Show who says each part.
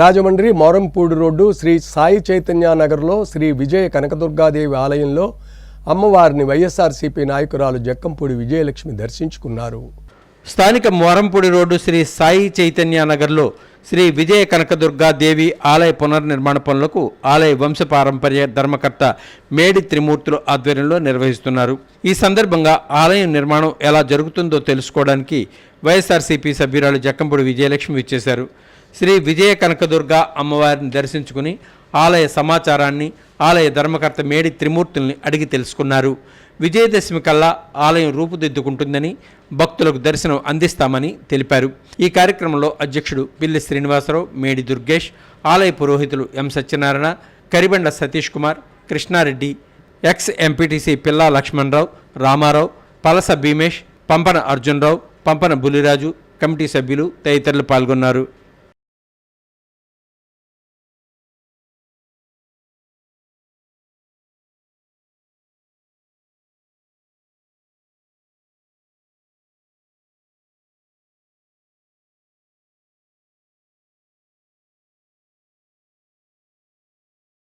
Speaker 1: Rajahmundry Morampudi road Shri Sai Chaitanya నగర్లో శ్రీ విజయ కనకదుర్గాదేవి ఆలయంలో అమ్మవారిని వైఎస్ఆర్సీపీ నాయకురాలు జక్కంపూడి విజయలక్ష్మి దర్శించుకున్నారు.
Speaker 2: స్థానిక మోరంపూడి రోడ్డు శ్రీ సాయి చైతన్య నగర్లో శ్రీ విజయ కనకదుర్గా దేవి ఆలయ పునర్నిర్మాణ పనులకు ఆలయ వంశపారంపర్య ధర్మకర్త మేడి త్రిమూర్తులు ఆధ్వర్యంలో నిర్వహిస్తున్నారు. ఈ సందర్భంగా ఆలయం నిర్మాణం ఎలా జరుగుతుందో తెలుసుకోవడానికి వైఎస్ఆర్సీపీ సభ్యురాలు జక్కంపూడి విజయలక్ష్మి ఇచ్చేశారు శ్రీ విజయ కనకదుర్గ అమ్మవారిని దర్శించుకుని ఆలయ సమాచారాన్ని ఆలయ ధర్మకర్త మేడి త్రిమూర్తుల్ని అడిగి తెలుసుకున్నారు. విజయదశమి కల్లా ఆలయం రూపుదిద్దుకుంటుందని భక్తులకు దర్శనం అందిస్తామని తెలిపారు. ఈ కార్యక్రమంలో అధ్యక్షుడు పిల్లి శ్రీనివాసరావు మేడి దుర్గేష్ ఆలయ పురోహితులు M Satyanarayana Karibanda Satish Kumar Krishnareddy ex MPTC Pilla Lakshmanarao Ramarao Palasa Bhimesh Pampana Arjunrao Pampana Buliraju committee సభ్యులు తదితరులు పాల్గొన్నారు